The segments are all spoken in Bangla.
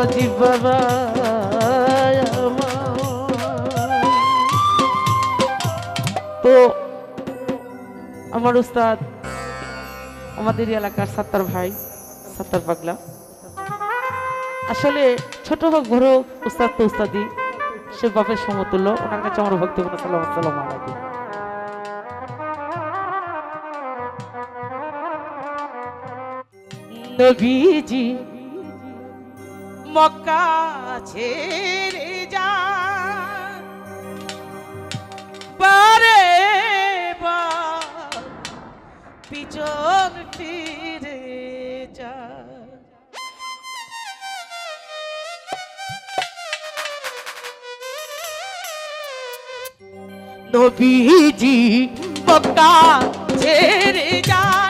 বাবা তো আমার উস্তাদ আমাদের এলাকার সাত্তার ভাই সাত্তার পাগলা। আসলে ছোট হোক বড় হোক উস্তাদ তো উস্তাদি সে বাপের সমতুল্য ওনার কাছে আমার ভক্তিপূর্ণ সালাম আসসালাম আলাইকুম। নবীজি মক্কা ছেড়ে যা। বারে পিছন ফিরে যা। নবীজি মক্কা ছেড়ে যায়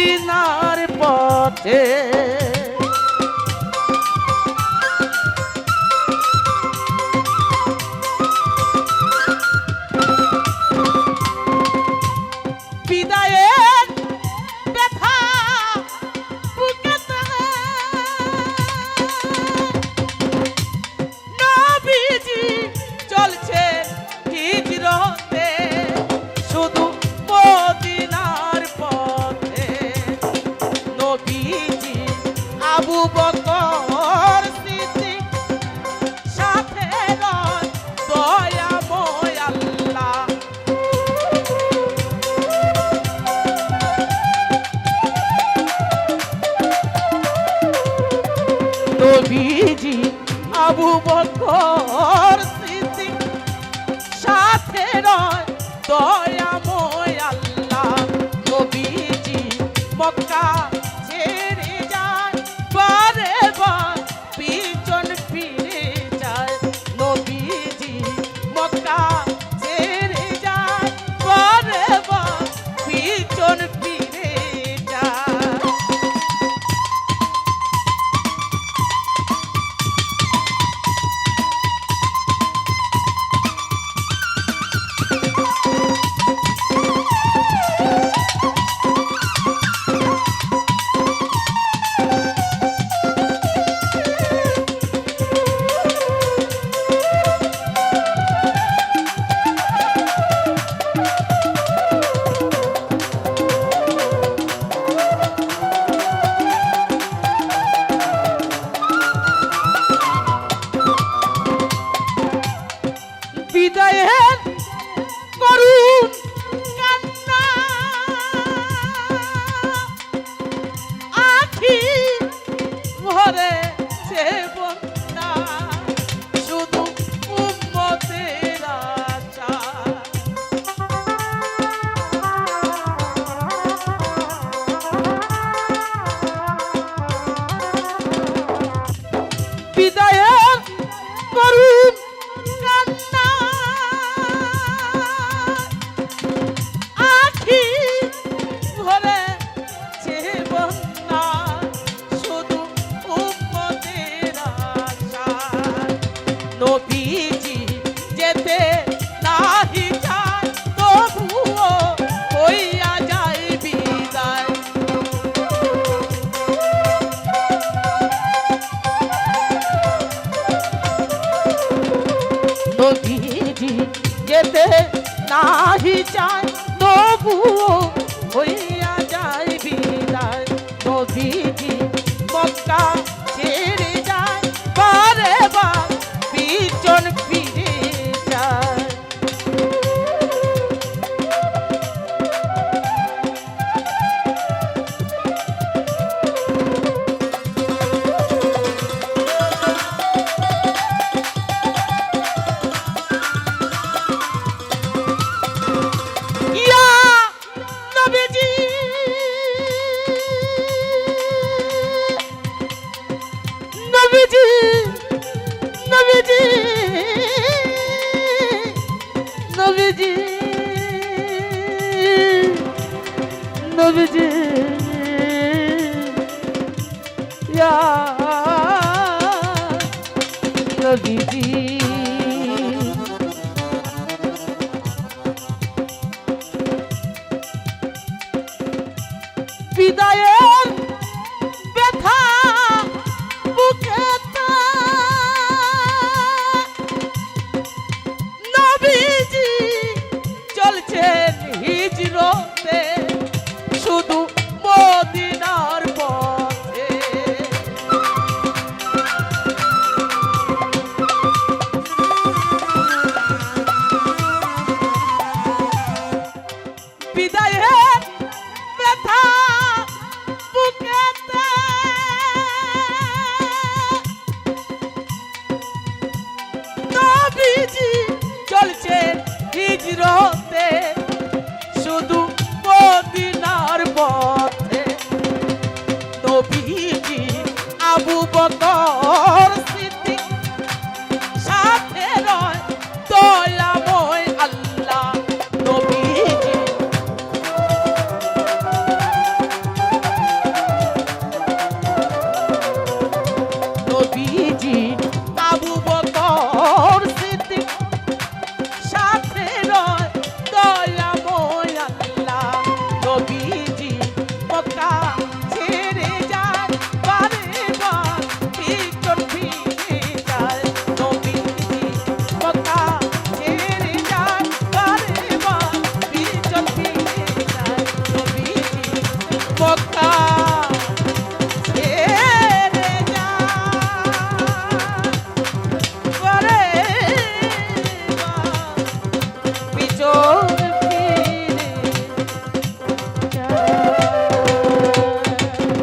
মদিনার পথে বকর সিদ্দিক সাথে রয় দয়াময় আল্লাহ নবীজি মক্কা চায় তবুও হইয়া যায় বিদায়। নদীজি ইয়া নবীজি নবী